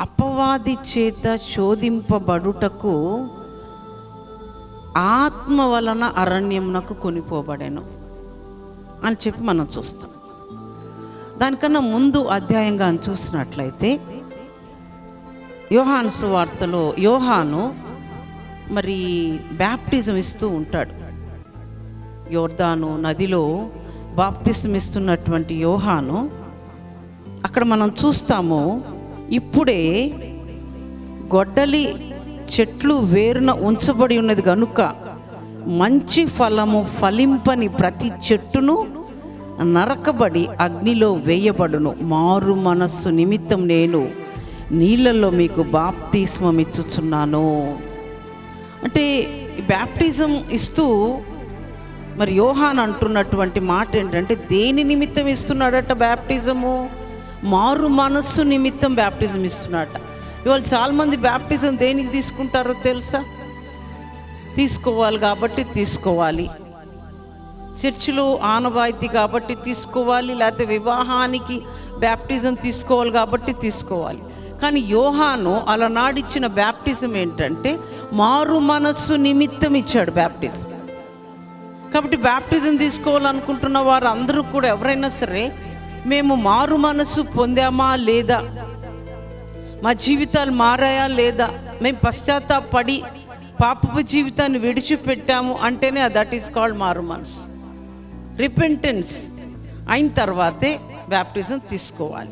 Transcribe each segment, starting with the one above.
అపవాది చేత శోధింపబడుటకు ఆత్మ వలన అరణ్యమునకు కొనిపోబడాను అని చెప్పి మనం చూస్తాం. దానికన్నా ముందు అధ్యాయంగా అని చూసినట్లయితే యోహాను సువార్తలో యోహాను మరి బ్యాప్టిజం ఇస్తూ ఉంటాడు. యోర్దాను నదిలో బాప్తిజం ఇస్తున్నటువంటి యోహాను అక్కడ మనం చూస్తాము ఇప్పుడే గొడ్డలి చెట్లు వేరున ఉంచబడి ఉన్నది కనుక మంచి ఫలము ఫలింపని ప్రతి చెట్టును నరకబడి అగ్నిలో వేయబడును. మారు మనస్సు నిమిత్తం నేను నీళ్ళల్లో మీకు బాప్తిస్మం ఇచ్చుచున్నాను అంటే ఈ బ్యాప్టిజం ఇస్తూ మరి యోహాన్ అంటున్నటువంటి మాట ఏంటంటే దేని నిమిత్తం ఇస్తున్నాడట బ్యాప్టిజము మారు మనస్సు నిమిత్తం బ్యాప్టిజం ఇస్తున్నట ఇవాళ చాలామంది బ్యాప్టిజం దేనికి తీసుకుంటారో తెలుసా? తీసుకోవాలి కాబట్టి తీసుకోవాలి. చర్చిలో ఆనవాయితీ కాబట్టి తీసుకోవాలి లేకపోతే వివాహానికి బ్యాప్టిజం తీసుకోవాలి కాబట్టి తీసుకోవాలి. కానీ యోహాను అలనాడిచ్చిన బ్యాప్టిజం ఏంటంటే మారు మనస్సు నిమిత్తం ఇచ్చాడు బ్యాప్టిజం కాబట్టి బ్యాప్టిజం తీసుకోవాలనుకుంటున్న వారు అందరూ కూడా ఎవరైనా సరే మేము మారు మనస్సు పొందామా లేదా? మా జీవితాలు మారాయా లేదా? మేము పశ్చాత్తాపడి పాపపు జీవితాన్ని విడిచిపెట్టాము అంటేనే దట్ ఈస్ కాల్డ్ మారు మనసు. రిపెంటెన్స్ అయిన తర్వాతే బ్యాప్టిజం తీసుకోవాలి.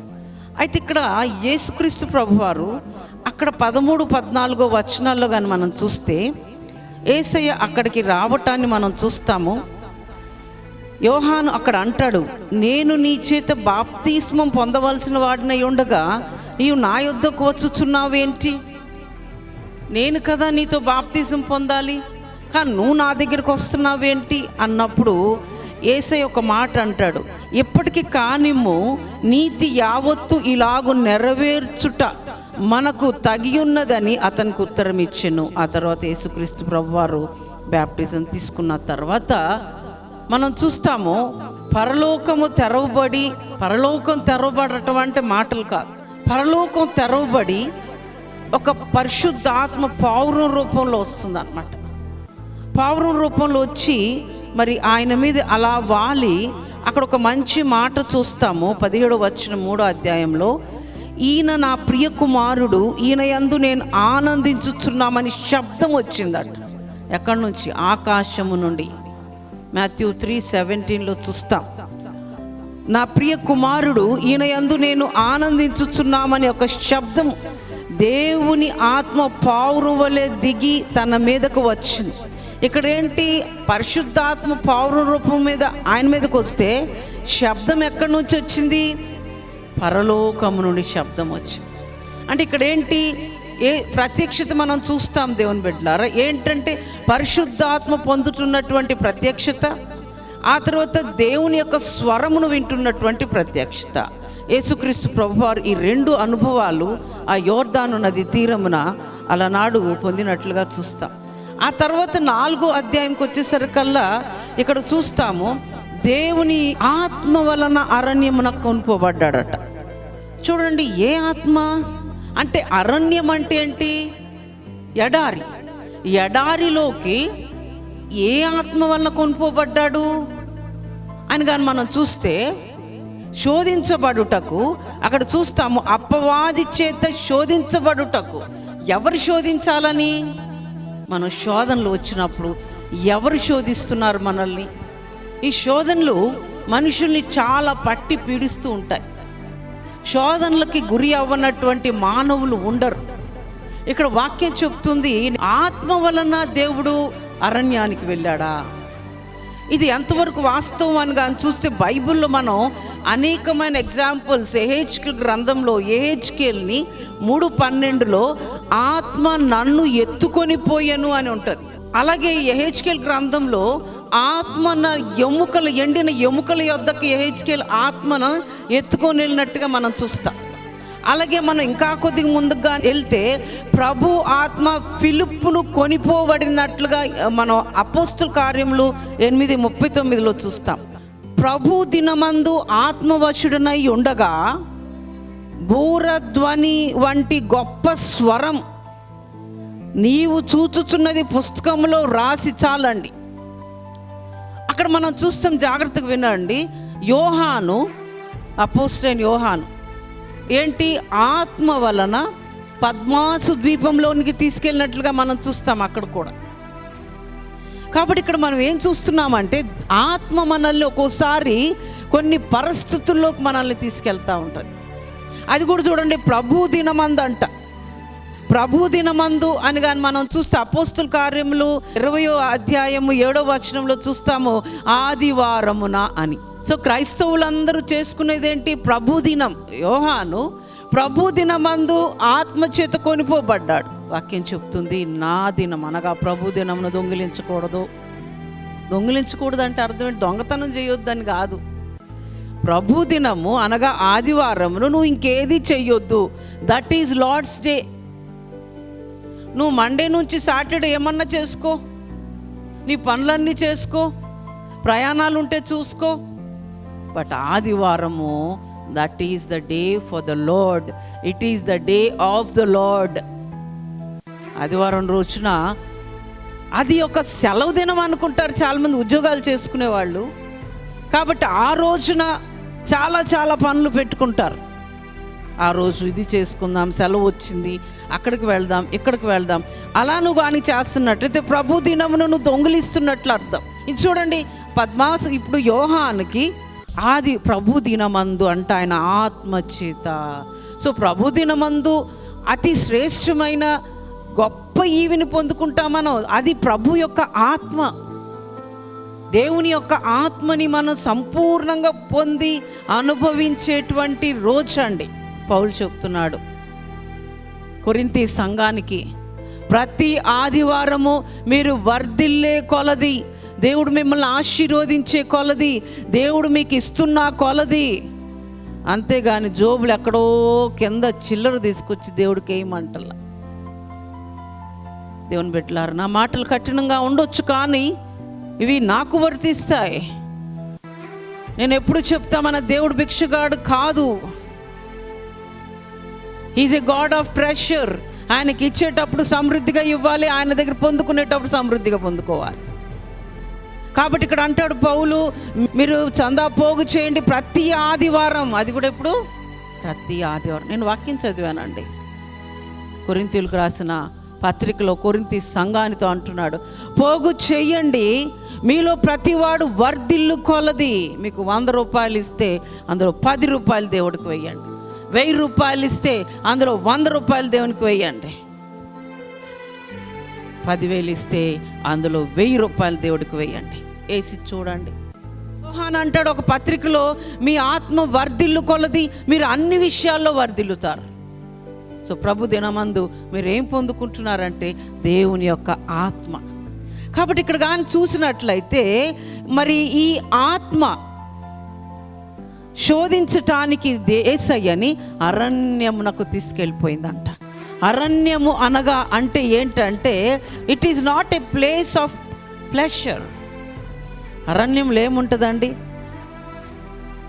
అయితే ఇక్కడ యేసుక్రీస్తు ప్రభువారు అక్కడ పదమూడు పద్నాలుగో వచనాల్లో కానీ మనం చూస్తే ఏసయ్య అక్కడికి రావటాన్ని మనం చూస్తాము. యోహాను అక్కడ అంటాడు నేను నీ చేత బాప్తిస్మం పొందవలసిన వాడినై ఉండగా నీవు నా యుద్ధకు వచ్చుచున్నావేంటి నేను కదా నీతో బాప్తిజం పొందాలి కానీ నువ్వు నా దగ్గరికి వస్తున్నావేంటి అన్నప్పుడు ఏసై ఒక మాట అంటాడు ఇప్పటికీ కానిమ్ము నీతి యావత్తు ఇలాగు నెరవేర్చుట మనకు తగి ఉన్నదని అతనికి ఉత్తరం ఇచ్చాను ఆ తర్వాత యేసుక్రీస్తు ప్రభువారు బ్యాప్టిజం తీసుకున్న తర్వాత మనం చూస్తాము పరలోకము తెరవబడి పరలోకం తెరవబడటం అంటే మాటలు కాదు. పరలోకం తెరవబడి ఒక పరిశుద్ధాత్మ పావురం రూపంలో వస్తుంది అనమాట పావురం రూపంలో వచ్చి మరి ఆయన మీద అలా వాలి అక్కడ ఒక మంచి మాట చూస్తాము పదిహేడు వచ్చిన మూడో అధ్యాయంలో. ఈయన నా ప్రియ కుమారుడు ఈయన యందు నేను ఆనందించుచున్నామని శబ్దం వచ్చిందట. ఎక్కడి నుంచి? ఆకాశము నుండి. మాథ్యూ త్రీ సెవెంటీన్లో చూస్తాం. నా ప్రియ కుమారుడు ఈయన యందు నేను ఆనందించుచున్నామని ఒక శబ్దం దేవుని ఆత్మ పావురువలే వలె దిగి తన మీదకు వచ్చింది. ఇక్కడ ఏంటి పరిశుద్ధాత్మ పావురు రూపం మీద ఆయన మీదకి వస్తే శబ్దం ఎక్కడి నుంచి వచ్చింది? పరలోకము నుండి శబ్దం వచ్చింది. అంటే ఇక్కడ ఏంటి ఏ ప్రత్యక్షత మనం చూస్తాం దేవుని బిడ్డలారా? ఏంటంటే పరిశుద్ధాత్మ పొందుతున్నటువంటి ప్రత్యక్షత ఆ తర్వాత దేవుని యొక్క స్వరమును వింటున్నటువంటి ప్రత్యక్షత. యేసుక్రీస్తు ప్రభువారు ఈ రెండు అనుభవాలు ఆ యోర్దాను నది తీరమున అలనాడు పొందినట్లుగా చూస్తాం. ఆ తర్వాత నాలుగో అధ్యాయంకి వచ్చేసరికల్లా ఇక్కడ చూస్తాము దేవుని ఆత్మ వలన అరణ్యమున కొనుకోబడ్డాడట చూడండి ఏ ఆత్మ? అంటే అరణ్యం అంటే ఏంటి? ఎడారి. ఎడారిలోకి ఏ ఆత్మ వల్ల కొనుకోబడ్డాడు అని కానీ మనం చూస్తే శోధించబడుటకు అక్కడ చూస్తాము అపవాది చేత శోధించబడుటకు. ఎవరు శోధించాలని? మనం శోధనలు వచ్చినప్పుడు ఎవరు శోధిస్తున్నారు మనల్ని? ఈ శోధనలు మనుషుల్ని చాలా పట్టి పీడిస్తూ ఉంటాయి. శోధనలకి గురి అవ్వనటువంటి మానవులు ఉండరు. ఇక్కడ వాక్యం చెప్తుంది ఆత్మ వలన దేవుడు అరణ్యానికి వెళ్ళాడా? ఇది ఎంతవరకు వాస్తవం అని కానీ చూస్తే బైబిల్లో మనం అనేకమైన ఎగ్జాంపుల్స్ ఏహెచ్కెల్ గ్రంథంలో ఏహెచ్కేల్ని మూడు పన్నెండులో ఆత్మ నన్ను ఎత్తుకొని పోయాను అని ఉంటుంది. అలాగే ఎహెచ్కెల్ గ్రంథంలో ఆత్మన ఎముకలు ఎండిన ఎముకల యొద్దకు ఎహెచ్కేల్ ఆత్మను ఎత్తుకొని వెళ్ళినట్టుగా మనం చూస్తాం. అలాగే మనం ఇంకా కొద్దిగా ముందుగా వెళ్తే ప్రభు ఆత్మ ఫిలిప్పును కొనిపోబడినట్లుగా మనం అపోస్తుల కార్యములు ఎనిమిది ముప్పై తొమ్మిదిలో చూస్తాం. ప్రభు దినమందు ఆత్మవశుడనై ఉండగా బూరధ్వని వంటి గొప్ప స్వరం నీవు చూచుచున్నది పుస్తకంలో రాసి చాలండి. అక్కడ మనం చూస్తాం జాగ్రత్తగా వినండి. యోహాను అపోస్టైన్ యోహాను. ఏంటి? ఆత్మ వలన పద్మాసు ద్వీపంలోనికి తీసుకెళ్ళినట్లుగా మనం చూస్తాం అక్కడ కూడా. కాబట్టి ఇక్కడ మనం ఏం చూస్తున్నామంటే ఆత్మ మనల్ని ఒక్కోసారి కొన్ని పరిస్థితుల్లోకి మనల్ని తీసుకెళ్తూ ఉంటుంది. అది కూడా చూడండి ప్రభు దినమందంట. ప్రభు దినమందు అని కానీ మనం చూస్తే అపోస్తుల కార్యములు ఇరవయో అధ్యాయము ఏడో వచనంలో చూస్తాము ఆదివారమున అని. సో క్రైస్తవులందరూ చేసుకునేది ఏంటి ప్రభు దినం. యోహాను ప్రభు దినమందు ఆత్మచేత కొనిపోబడ్డాడు. వాక్యం చెప్తుంది నా దినం అనగా ప్రభు దినమును దొంగిలించకూడదు. దొంగిలించకూడదు అంటే అర్థం ఏంటి? దొంగతనం చేయొద్దని కాదు. ప్రభు దినము అనగా ఆదివారమును నువ్వు ఇంకేది చెయ్యొద్దు. దట్ ఈజ్ లార్డ్స్ డే నువ్వు మండే నుంచి సాటర్డే ఏమన్నా చేసుకో. నీ పనులన్నీ చేసుకో. ప్రయాణాలు ఉంటే చూసుకో. బట్ ఆదివారము that is the day for the Lord it is the day of the Lord ఆదివారం రోజున అది ఒక సెలవు దినం అనుకుంటారు చాలామంది ఉద్యోగాలు చేసుకునే వాళ్ళు కాబట్టి ఆ రోజున చాలా చాలా పనులు పెట్టుకుంటారు. ఆ రోజు ఇది చేసుకుందాం సెలవు వచ్చింది అక్కడికి వెళ్దాం ఇక్కడికి వెళ్దాం. అలా నువ్వు కానీ చేస్తున్నట్లయితే ప్రభు దినమును నువ్వు దొంగిలిస్తున్నట్లు అర్థం. ఇది చూడండి పద్మాసు ఇప్పుడు యోహానికి ఆది ప్రభు దినమందు అంట ఆయన ఆత్మచేత. సో ప్రభు దినమందు అతి శ్రేష్టమైన గొప్ప ఈవిని పొందుకుంటాం మనం అది ప్రభు యొక్క ఆత్మ. దేవుని యొక్క ఆత్మని మనం సంపూర్ణంగా పొంది అనుభవించేటువంటి రోజు అండి. పౌలు చెప్తున్నాడు కొరింతి సంఘానికి. ప్రతి ఆదివారము మీరు వర్ధిల్లే కొలది దేవుడు మిమ్మల్ని ఆశీర్వదించే కొలది దేవుడు మీకు ఇస్తున్న కొలది. అంతేగాని జోబులు ఎక్కడో కింద చిల్లర తీసుకొచ్చి దేవుడికి ఏమంటల దేవుని పెట్టలారు నా మాటలు కఠినంగా ఉండొచ్చు కానీ ఇవి నాకు వర్తిస్తాయి. నేను ఎప్పుడు చెప్తా మన దేవుడు భిక్షగాడు కాదు. Is a God of treasure ఆయనకి ఇచ్చేటప్పుడు సమృద్ధిగా ఇవ్వాలి ఆయన దగ్గర పొందుకునేటప్పుడు సమృద్ధిగా పొందుకోవాలి. కాబట్టి ఇక్కడ అంటాడు పౌలు మీరు చందా పోగు చేయండి ప్రతి ఆదివారం. అది కూడా ఎప్పుడు? ప్రతి ఆదివారం. నేను వాక్యం చదివానండి. కొరింతీలకు రాసిన పత్రికలో కొరింతి సంఘానితో అంటున్నాడు పోగు చెయ్యండి మీలో ప్రతివాడు వర్ధిల్లు కొలది. మీకు వంద రూపాయలు ఇస్తే అందులో పది రూపాయలు దేవుడికి వెయ్యండి వెయ్యి రూపాయలు ఇస్తే అందులో వంద రూపాయలు దేవునికి వెయ్యండి పదివేలు ఇస్తే అందులో వెయ్యి రూపాయలు దేవుడికి వేయండి. వేసి చూడండి. యోహాన్ అంటాడు ఒక పత్రికలో మీ ఆత్మ వర్ధిల్లు కొలది మీరు అన్ని విషయాల్లో వర్ధిల్లుతారు. సో ప్రభు దినమందు మీరు ఏం పొందుకుంటున్నారంటే దేవుని యొక్క ఆత్మ. కాబట్టి ఇక్కడ కానీ చూసినట్లయితే మరి ఈ ఆత్మ శోధించటానికి దేశయ్యని అరణ్యమునకు తీసుకెళ్ళిపోయిందంట. అరణ్యము అనగా అంటే ఏంటంటే it is not a place of pleasure అరణ్యంలో ఏముంటుందండి?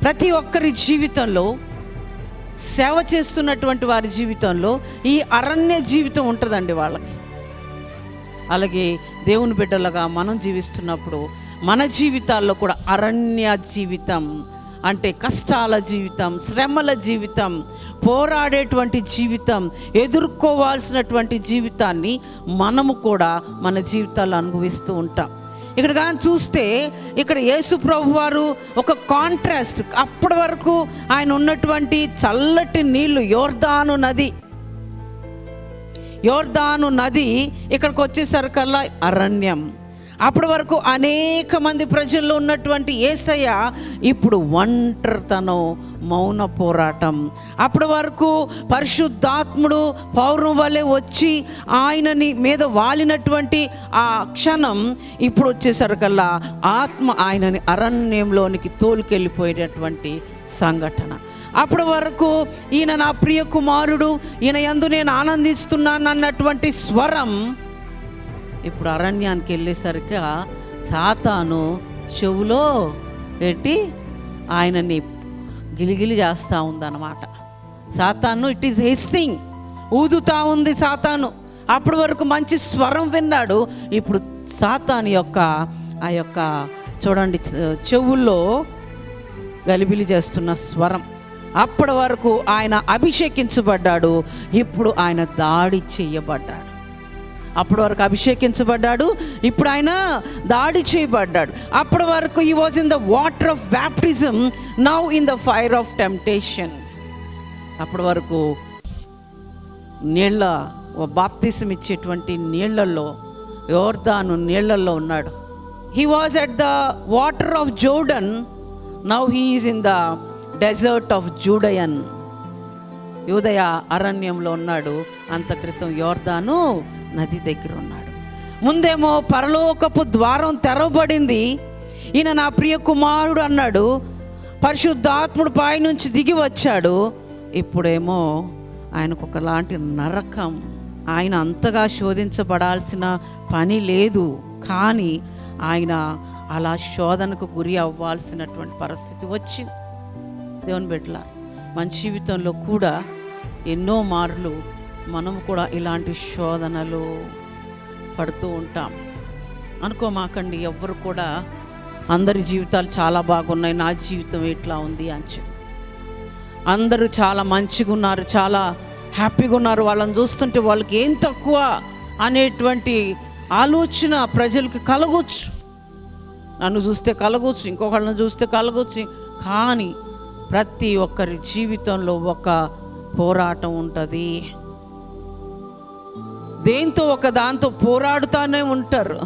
ప్రతి ఒక్కరి జీవితంలో సేవ చేస్తున్నటువంటి వారి జీవితంలో ఈ అరణ్య జీవితం ఉంటుందండి వాళ్ళకి. అలాగే దేవుని బిడ్డలుగా మనం జీవిస్తున్నప్పుడు మన జీవితాల్లో కూడా అరణ్య జీవితం అంటే కష్టాల జీవితం శ్రమల జీవితం పోరాడేటువంటి జీవితం ఎదుర్కోవాల్సినటువంటి జీవితాన్ని మనము కూడా మన జీవితాలు అనుభవిస్తూ ఉంటాం. ఇక్కడ కానీ చూస్తే ఇక్కడ యేసు ప్రభు వారు ఒక కాంట్రాస్ట్ అప్పటి వరకు ఆయన ఉన్నటువంటి చల్లటి నీళ్ళు యోర్దాను నది. యోర్దాను నది ఇక్కడికి వచ్చేసరికల్లా అరణ్యం. అప్పటి వరకు అనేక మంది ప్రజల్లో ఉన్నటువంటి ఏసయ్య ఇప్పుడు ఒంటరితనం మౌన పోరాటం. అప్పటి వరకు పరిశుద్ధాత్ముడు పౌరం వలె వచ్చి ఆయనని మీద వాలినటువంటి ఆ క్షణం ఇప్పుడు వచ్చేసరికల్లా ఆత్మ ఆయనని అరణ్యంలోనికి తోలుకెళ్ళిపోయేటటువంటి సంఘటన. అప్పటి వరకు ఈయన నా ప్రియ కుమారుడు ఈయన ఎందు నేను ఆనందిస్తున్నాను అన్నటువంటి స్వరం ఇప్పుడు అరణ్యానికి వెళ్ళేసరికి సాతాను చెవులో పెట్టి ఆయనని గిలిగిలి చేస్తూ ఉందన్నమాట. సాతాను ఇట్ ఈస్ హెస్సింగ్ ఊదుతా ఉంది సాతాను. అప్పటి వరకు మంచి స్వరం విన్నాడు. ఇప్పుడు సాతాను యొక్క ఆ యొక్క చూడండి చెవుల్లో గలిబిలి చేస్తున్న స్వరం. అప్పటి వరకు ఆయన అభిషేకించబడ్డాడు. ఇప్పుడు ఆయన దాడి చేయబడ్డాడు. అప్పటి వరకు అభిషేకించబడ్డాడు. ఇప్పుడు ఆయన దాడి చేయబడ్డాడు. అప్పటి వరకు ఈ was in the water of baptism now in the fire of temptation అప్పటి వరకు నీళ్ళ బాప్తిసం ఇచ్చేటువంటి నీళ్ళలో యోర్దాను నీళ్ళల్లో ఉన్నాడు. He was at the water of Jordan now he is in the desert of Judean యూదయ అరణ్యంలో ఉన్నాడు. అంత క్రితం యోర్దాను నది దగ్గర ఉన్నాడు. ముందేమో పరలోకపు ద్వారం తెరవబడింది. ఈయన నా ప్రియ కుమారుడు అన్నాడు. పరిశుద్ధాత్ముడు పై నుంచి దిగి వచ్చాడు. ఇప్పుడేమో ఆయనకు ఒకలాంటి నరకం. ఆయన అంతగా శోధించబడాల్సిన పని లేదు. కానీ ఆయన అలా శోధనకు గురి అవ్వాల్సినటువంటి పరిస్థితి వచ్చింది. దేవుని బిడ్డల మన జీవితంలో కూడా ఎన్నో మార్లు మనము కూడా ఇలాంటి శోధనలు పడుతూ ఉంటాం. అనుకోమాకండి ఎవ్వరు కూడా అందరి జీవితాలు చాలా బాగున్నాయి నా జీవితం ఎట్లా ఉంది అని చెప్పి. అందరూ చాలా మంచిగా ఉన్నారు చాలా హ్యాపీగా ఉన్నారు వాళ్ళని చూస్తుంటే వాళ్ళకి ఏం తక్కువ అనేటువంటి ఆలోచన ప్రజలకు కలగొచ్చు. నన్ను చూస్తే కలగొచ్చు ఇంకొకళ్ళని చూస్తే కలగొచ్చు. కానీ ప్రతి ఒక్కరి జీవితంలో ఒక పోరాటం ఉంటుంది. దేంతో ఒక దాంతో పోరాడుతూనే ఉంటారు.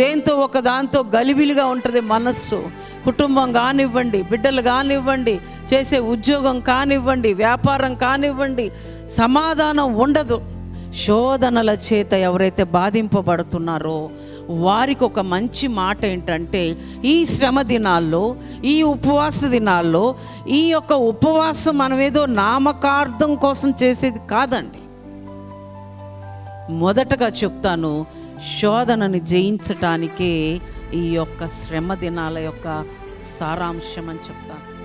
దేంతో ఒక దాంతో గలిబిలిగా ఉంటుంది మనస్సు. కుటుంబం కానివ్వండి బిడ్డలు కానివ్వండి చేసే ఉద్యోగం కానివ్వండి వ్యాపారం కానివ్వండి సమాధానం ఉండదు. శోధనల చేత ఎవరైతే బాధింపబడుతున్నారో వారికి ఒక మంచి మాట ఏంటంటే ఈ శ్రమ దినాల్లో ఈ ఉపవాస దినాల్లో ఈ యొక్క ఉపవాసం మనం ఏదో నామకార్థం కోసం చేసేది కాదండి. మొదటగా చెప్తాను శోధనని జయించటానికే ఈ యొక్క శ్రమ దినాల యొక్క సారాంశం అని చెప్తాను.